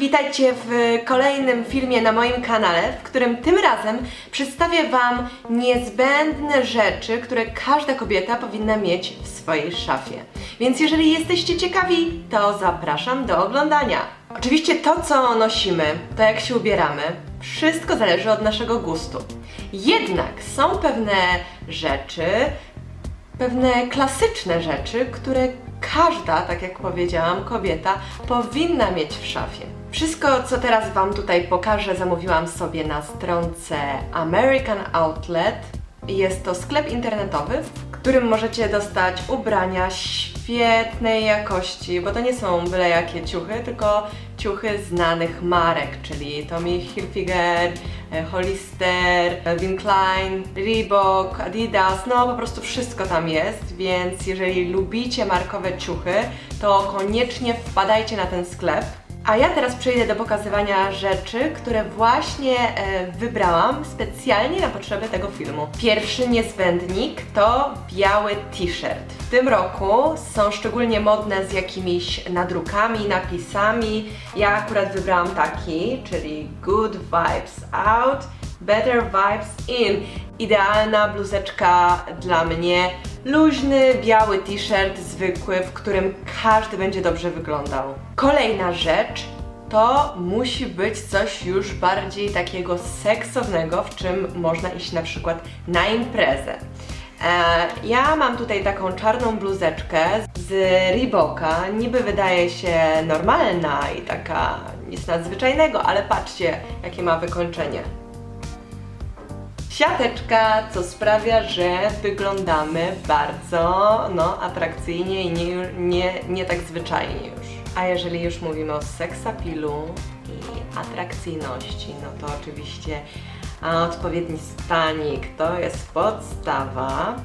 Witajcie w kolejnym filmie na moim kanale, w którym tym razem przedstawię Wam niezbędne rzeczy, które każda kobieta powinna mieć w swojej szafie. Więc jeżeli jesteście ciekawi, to zapraszam do oglądania. Oczywiście to, co nosimy, to jak się ubieramy, wszystko zależy od naszego gustu. Jednak są pewne rzeczy, pewne klasyczne rzeczy, które każda, tak jak powiedziałam, kobieta powinna mieć w szafie. Wszystko, co teraz Wam tutaj pokażę, zamówiłam sobie na stronce American Outlet. Jest to sklep internetowy, w którym możecie dostać ubrania świetnej jakości, bo to nie są byle jakie ciuchy, tylko ciuchy znanych marek, czyli Tommy Hilfiger, e, Hollister, Calvin Klein, Reebok, Adidas, no po prostu wszystko tam jest, więc jeżeli lubicie markowe ciuchy, to koniecznie wpadajcie na ten sklep. A ja teraz przejdę do pokazywania rzeczy, które właśnie e, wybrałam specjalnie na potrzeby tego filmu. Pierwszy niezbędnik to biały t-shirt. W tym roku są szczególnie modne z jakimiś nadrukami, napisami. Ja akurat wybrałam taki, czyli Good Vibes Out, Better Vibes In. Idealna bluzeczka dla mnie. Luźny, biały t-shirt, zwykły, w którym każdy będzie dobrze wyglądał. Kolejna rzecz to musi być coś już bardziej takiego seksownego, w czym można iść na przykład na imprezę. E, ja mam tutaj taką czarną bluzeczkę z Reeboka. Niby wydaje się normalna i taka nic nadzwyczajnego, ale patrzcie, jakie ma wykończenie. Siateczka, co sprawia, że wyglądamy bardzo no, atrakcyjnie i nie, nie, nie tak zwyczajnie już. A jeżeli już mówimy o seksapilu i atrakcyjności, no to oczywiście odpowiedni stanik to jest podstawa.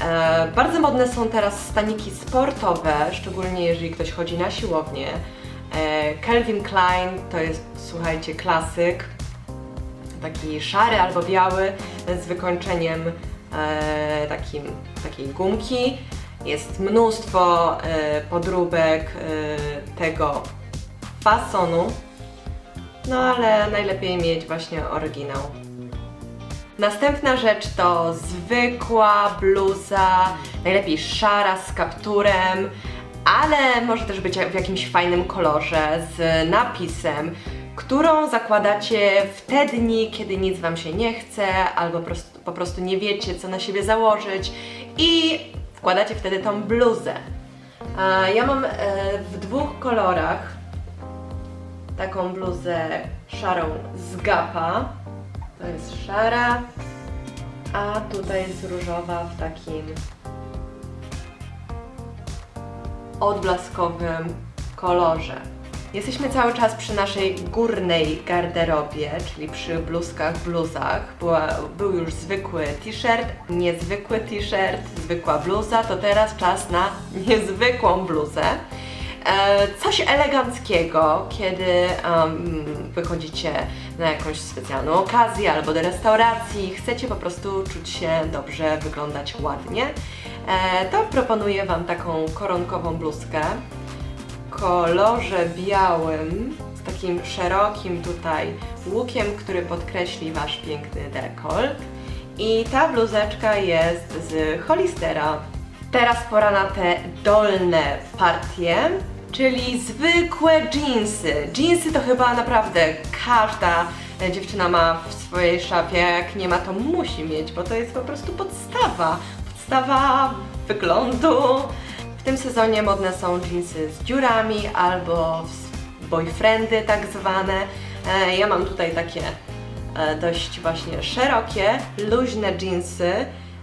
E, bardzo modne są teraz staniki sportowe, szczególnie jeżeli ktoś chodzi na siłownię. E, Calvin Klein to jest, słuchajcie, klasyk taki szary albo biały z wykończeniem e, takim, takiej gumki. Jest mnóstwo e, podróbek e, tego fasonu, no ale najlepiej mieć właśnie oryginał. Następna rzecz to zwykła bluza, najlepiej szara z kapturem, ale może też być w jakimś fajnym kolorze z napisem, którą zakładacie w te dni, kiedy nic Wam się nie chce, albo po prostu, nie wiecie, co na siebie założyć i wkładacie wtedy tą bluzę. Ja mam e, w dwóch kolorach taką bluzę szarą z Gapa. To jest szara, a tutaj jest różowa w takim odblaskowym kolorze. Jesteśmy cały czas przy naszej górnej garderobie, czyli przy bluzkach, bluzach. Była, był już zwykły t-shirt, niezwykły t-shirt, zwykła bluza, to teraz czas na niezwykłą bluzę. E, coś eleganckiego, kiedy em, wychodzicie na jakąś specjalną okazję albo do restauracji, chcecie po prostu czuć się dobrze, wyglądać ładnie, e, to proponuję Wam taką koronkową bluzkę kolorze białym z takim szerokim tutaj łukiem, który podkreśli Wasz piękny dekolt. I ta bluzeczka jest z Hollistera. Teraz pora na te dolne partie, czyli zwykłe jeansy. Jeansy to chyba naprawdę każda dziewczyna ma w swojej szafie, jak nie ma to musi mieć, bo to jest po prostu podstawa. Podstawa wyglądu, w tym sezonie modne są jeansy z dziurami albo boyfriendy tak zwane. E, Ja mam tutaj takie e, dość właśnie szerokie, luźne jeansy,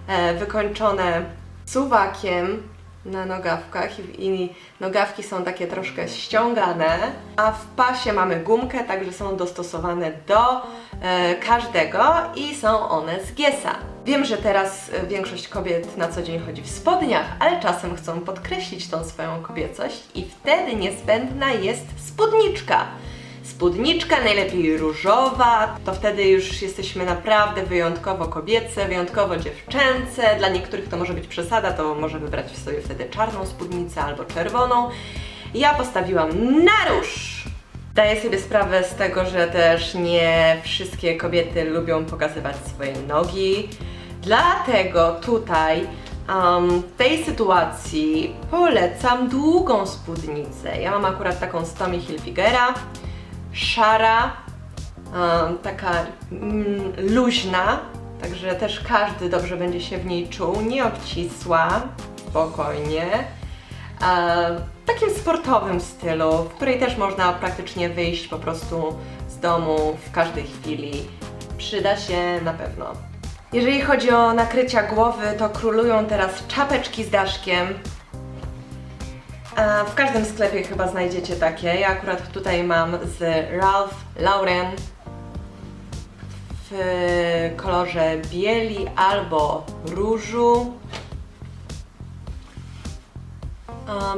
e, wykończone suwakiem na nogawkach i, nogawki są takie troszkę ściągane, a w pasie mamy gumkę, także są dostosowane do każdego i są one z Giesa. Wiem, że teraz e, większość kobiet na co dzień chodzi w spodniach, ale czasem chcą podkreślić tą swoją kobiecość i wtedy niezbędna jest spódniczka. Spódniczka, najlepiej różowa, to wtedy już jesteśmy naprawdę wyjątkowo kobiece, wyjątkowo dziewczęce. Dla niektórych to może być przesada, to może wybrać sobie wtedy czarną spódnicę albo czerwoną. Ja postawiłam na róż. Zdaję sobie sprawę z tego, że też nie wszystkie kobiety lubią pokazywać swoje nogi. Dlatego tutaj um, w tej sytuacji polecam długą spódnicę. Ja mam akurat taką z Tommy Hilfigera, szara, um, taka mm, luźna, także też każdy dobrze będzie się w niej czuł, nie obcisła, spokojnie. E, w takim sportowym stylu, w której też można praktycznie wyjść po prostu z domu w każdej chwili. Przyda się na pewno. Jeżeli chodzi o nakrycia głowy, to królują teraz czapeczki z daszkiem. E, W każdym sklepie chyba znajdziecie takie. Ja akurat tutaj mam z Ralph Lauren w kolorze bieli albo różu.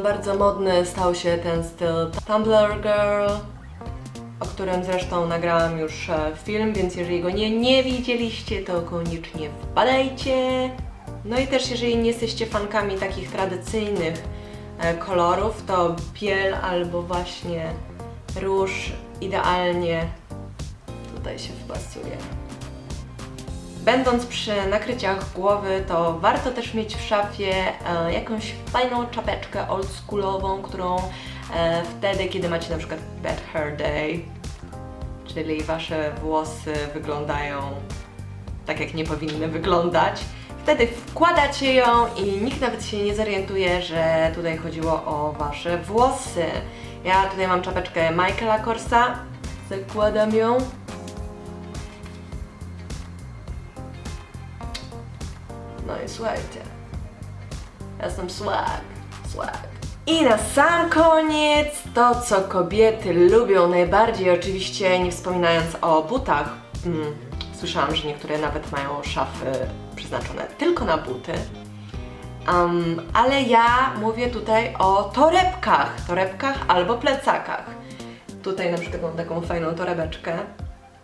Bardzo modny stał się ten styl Tumblr Girl, o którym zresztą nagrałam już e, film, więc jeżeli go nie, nie widzieliście, to koniecznie wpadajcie. No i też jeżeli nie jesteście fankami takich tradycyjnych e, kolorów, to biel albo właśnie róż idealnie tutaj się wpasuje. Będąc przy nakryciach głowy, to warto też mieć w szafie e, jakąś fajną czapeczkę oldschoolową, którą e, wtedy, kiedy macie na przykład bad hair day, czyli wasze włosy wyglądają tak, jak nie powinny wyglądać, wtedy wkładacie ją i nikt nawet się nie zorientuje, że tutaj chodziło o wasze włosy. Ja tutaj mam czapeczkę Michaela Korsa, zakładam ją. No i słuchajcie. Ja jestem swag, swag. I na sam koniec to, co kobiety lubią najbardziej, oczywiście nie wspominając o butach. Mm, słyszałam, że niektóre nawet mają szafy przeznaczone tylko na buty. Um, ale ja mówię tutaj o torebkach, torebkach albo plecakach. Tutaj na przykład mam taką fajną torebeczkę.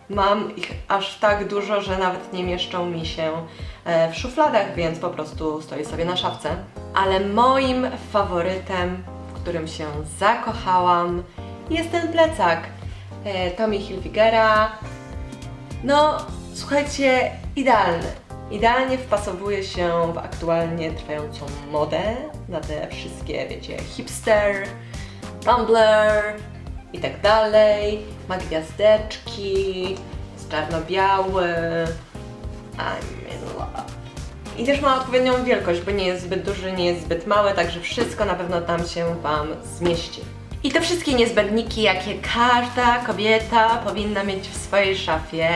Mam ich aż tak dużo, że nawet nie mieszczą mi się e, w szufladach, więc po prostu stoi sobie na szafce. Ale moim faworytem, w którym się zakochałam, jest ten plecak e, Tommy Hilfigera. No, słuchajcie, idealny. Idealnie wpasowuje się w aktualnie trwającą modę na te wszystkie, wiecie, hipster, Tumblr i tak dalej. Ma gwiazdeczki, jest czarno-biały. I'm in love. I też ma odpowiednią wielkość, bo nie jest zbyt duży, nie jest zbyt mały, także wszystko na pewno tam się Wam zmieści. I to wszystkie niezbędniki, jakie każda kobieta powinna mieć w swojej szafie.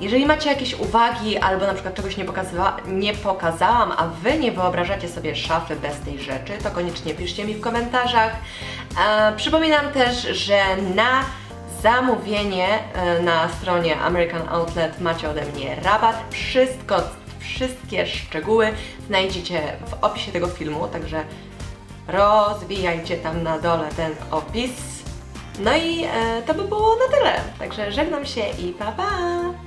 Jeżeli macie jakieś uwagi albo na przykład czegoś nie, pokazywa, nie pokazałam, a Wy nie wyobrażacie sobie szafy bez tej rzeczy, to koniecznie piszcie mi w komentarzach. E, przypominam też, że na zamówienie e, na stronie American Outlet macie ode mnie rabat. Wszystko, wszystkie szczegóły znajdziecie w opisie tego filmu, także rozwijajcie tam na dole ten opis. No i e, to by było na tyle. Także żegnam się i pa pa!